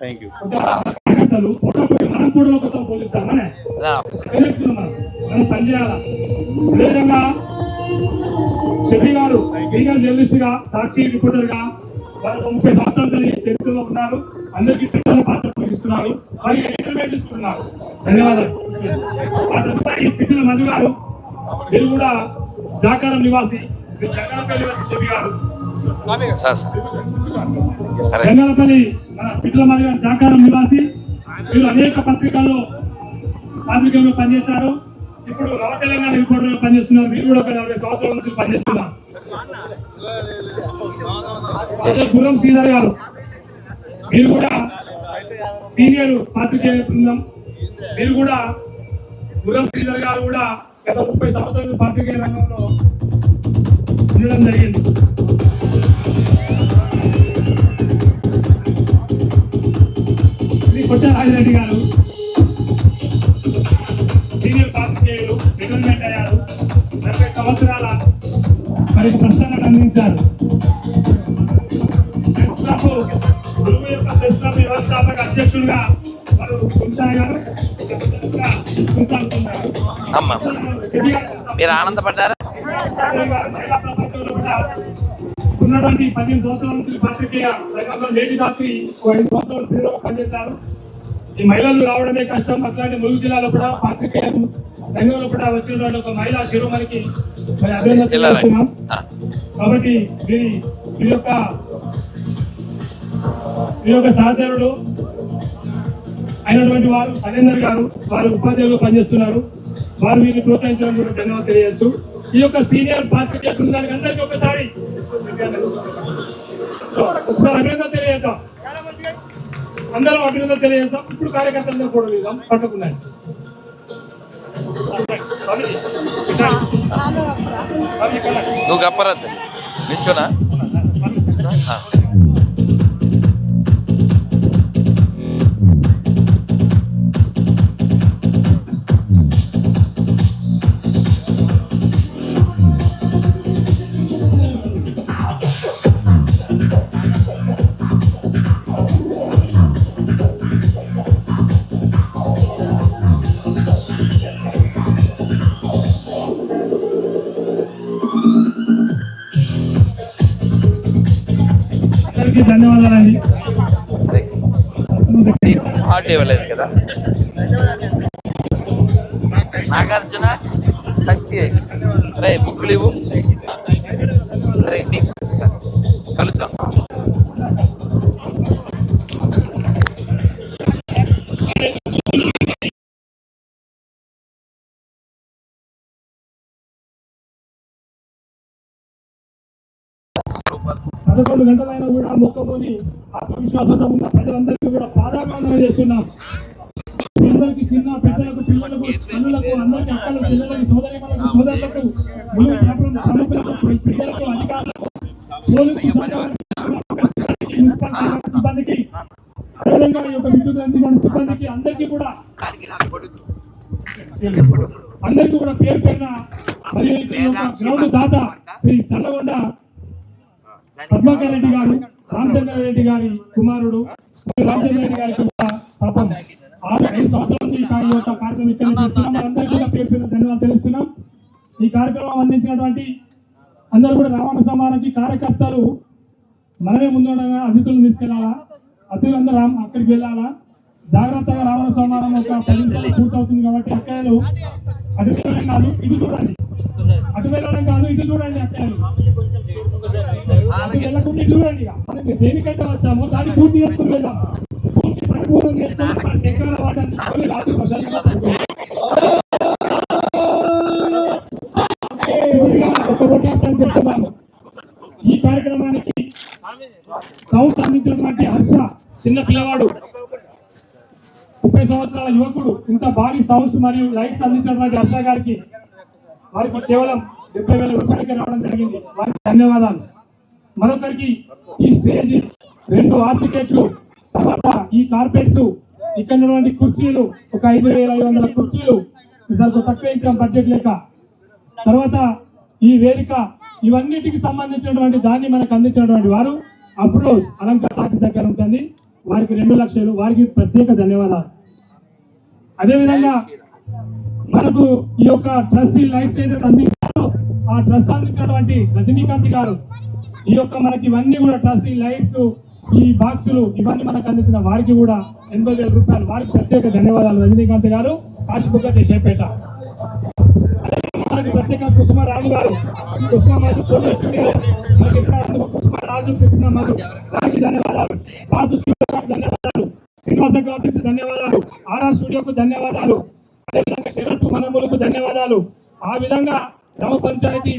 Thank you మనం కూడా ఒకసారి పోలిస్తామనే మనం పనిచేయాలా గారు సీనియర్ జర్నలిస్ట్గా సాక్షి రిపోర్టర్గా ముప్పై సంవత్సరాలు చరిత్రలో ఉన్నారు అందరికీ పెద్దల పాత్ర పోషిస్తున్నారు మరియు ఇంటర్మీడియట్ ఇస్తున్నారు ధన్యవాదాలు. పిల్లల మధు గారు వీరు కూడా జాకారం నివాసి చెంగలపల్లి మన పిట్ల మరి గారు. జాకారం నివాసి. వీరు అనేక పత్రికల్లో పాత్రికల్లో పనిచేశారు. ఇప్పుడు నవ తెలంగాణ రిపోర్టర్గా పనిచేస్తున్నారు. వీరు కూడా ఒక నలభై సంవత్సరాల నుంచి పనిచేస్తున్నారు. గురం శ్రీధర్ గారు. మీరు కూడా సీనియర్ పాత్రికేయ బృందం. మీరు కూడా గురం శ్రీధర్ గారు కూడా గత ముప్పై సంవత్సరాలు పాత్రికేయ రంగంలో ఉండడం జరిగింది. శ్రీ కొట్ట రాజిరెడ్డి గారు సీనియర్ పాత్రికేయులు రిటైర్మెంట్ అయ్యారు. నలభై సంవత్సరాల మరి ప్రశ్నలు అందించారు ప్రెస్ క్లబ్ గురువు యొక్క ప్రెస్ క్లబ్ వ్యవస్థాపక అధ్యక్షులుగా వారు కొనసాగారు కొనసాగుతున్నారు అమ్మ మీరు ఆనందపడ్డారా? ఉన్నటువంటి పదిహేను సంవత్సరాల నుంచి పాత్రికేయ రంగంలో నేటి ఓ ఐదు సంవత్సరాలు తీవ్రంగా పనిచేశారు. ఈ మహిళలు రావడమే కష్టం. అట్లాంటి ములుగు జిల్లాలో కూడా పాత్రికేయ రంగంలో కూడా వచ్చినటువంటి ఒక మహిళా శిరోమణికి. ఆ, కాబట్టి వీరి వీరి యొక్క వీరి యొక్క సహచరుడు అయినటువంటి వారు సరేందర్ గారు వారు ఉపాధ్యాయులు పనిచేస్తున్నారు. వారు వీరిని ప్రోత్సహించడం కూడా ధన్యవాదాలు తెలియజేస్తూ ఈ యొక్క సీనియర్ పాత్రికేయ బృందానికి అందరికీ ఒకసారి ఒకసారి అభినందన తెలియజేద్దాం. అందరం అభినందన తెలియజేద్దాం. ఇప్పుడు కార్యకర్తలందరూ కూడా వేద్దాం పట్టుకున్నాయి. నువ్వు గప్పరా నిల్చోనా? ధన్యవాదాలండి. హార్ట్ ఇవ్వలేదు కదా? నాగార్జున మంచి రే బుక్లు ఇవ్వు. రే పదకొండు గంటలైనా కూడా మొక్కబోని ఆత్మవిశ్వాసంతో ఉన్న ప్రజలందరికీ కూడా పాదాభివందనం చేస్తున్నాం. అందరికీ చిన్న పెద్దలకు పిల్లలకు తల్లులకు అందరికీ అక్కలకు చెల్లెలకు సోదరిమలకు సోదరులకు ములుగు ప్రముఖ- ప్రముఖులకు బిడ్డలకు అధికారులకు పోలీసు సిబ్బందికి అదేవిధంగా ఈ యొక్క విద్యుత్ రంగం సిబ్బందికి అందరికీ కూడా అందరికీ కూడా పేరు పేరున మరియు గ్రౌండ్ దాత శ్రీ చల్లగొండ పద్మాకర్ రెడ్డి గారు రామచంద్ర రెడ్డి గారి కుమారుడు రామచంద్ర రెడ్డి గారికి పాపం. ఆరు ఐదు సంవత్సరాల నుంచి ఈ కార్యక్రమం ఇక్కడ చేస్తున్నాం. అందరికీ కూడా పేరు పేరు ధన్యవాదాలు తెలుస్తున్నాం. ఈ కార్యక్రమం అందించినటువంటి అందరూ కూడా రావణ సమానికి కార్యకర్తలు మనమే ముందుండగా అతిథులను తీసుకెళ్ళాలా? అతిథులందరూ రామ్ అక్కడికి వెళ్ళాలా? జాగ్రత్తగా రావణ సమానం ఒక పది నిమిషాలు పూర్తవుతుంది కాబట్టి అక్కడ అటు కాదు ఇది చూడండి. అటు వెళ్ళడం కాదు ఇటు చూడండి అక్కలు అటు వెళ్ళకుండా ఇటు చూడండి ఇక. దేనికైతే వచ్చామో దాన్ని పూర్తి చేసుకుని వెళ్దాం. పూర్తి పరిపూర్ణం చేసుకుని మన శంకర రాత్రి ఈ కార్యక్రమానికి సౌండ్ అందించినటువంటి హర్ష చిన్న పిల్లవాడు ముప్పై సంవత్సరాల యువకుడు ఇంత భారీ సౌండ్స్ మరియు లైట్స్ అందించినటువంటి హర్ష గారికి వారికి కేవలం డెబ్బై వేల రూపాయలకి రావడం జరిగింది. వారికి ధన్యవాదాలు. మరొకరికి ఈ స్టేజ్ రెండు ఆర్చికెట్లు తర్వాత ఈ కార్పెట్స్ ఇక్కడ ఉన్నటువంటి కుర్చీలు ఒక ఐదు వేల ఐదు వందల కుర్చీలు ఈసారి తక్కువ ఇచ్చాం బడ్జెట్ లేక. తర్వాత ఈ వేదిక ఇవన్నిటికి సంబంధించినటువంటి దాన్ని మనకు అందించినటువంటి వారు అఫ్రోజ్ అలంకార్ టాకీస్ దగ్గర ఉంటుంది. వారికి రెండు లక్షలు వారికి ప్రత్యేక ధన్యవాదాలు. అదేవిధంగా మనకు ఈ యొక్క ట్రస్టీ లైఫ్ ఏదైతే అందించారో ఆ డ్రెస్ అందించినటువంటి రజనీకాంత్ గారు ఈ యొక్క మనకి ఇవన్నీ కూడా ట్రస్టీ లైట్స్ ఈ బాక్సులు ఇవన్నీ మనకు అందించిన వారికి కూడా ఎనభై వేల రూపాయలు. వారికి ప్రత్యేక ధన్యవాదాలు. రజనీకాంత్ గారు కాశీపుగ్గ చేపేట మనకి ప్రత్యేక కుసుమరాజు గారు కుసుమరాజు పోలీస్ స్టూడియో మనకి ఇక్కడ కుసుమరాజు కృష్ణమాజు వారికి ధన్యవాదాలు. వాసు ధన్యవాదాలు. శ్రీనివాస గ్రాఫిక్స్ ధన్యవాదాలు. ఆర్ఆర్ స్టూడియోకు ధన్యవాదాలు. అదేవిధంగా శరత్ మనములకు ధన్యవాదాలు. ఆ విధంగా గ్రామ పంచాయతీ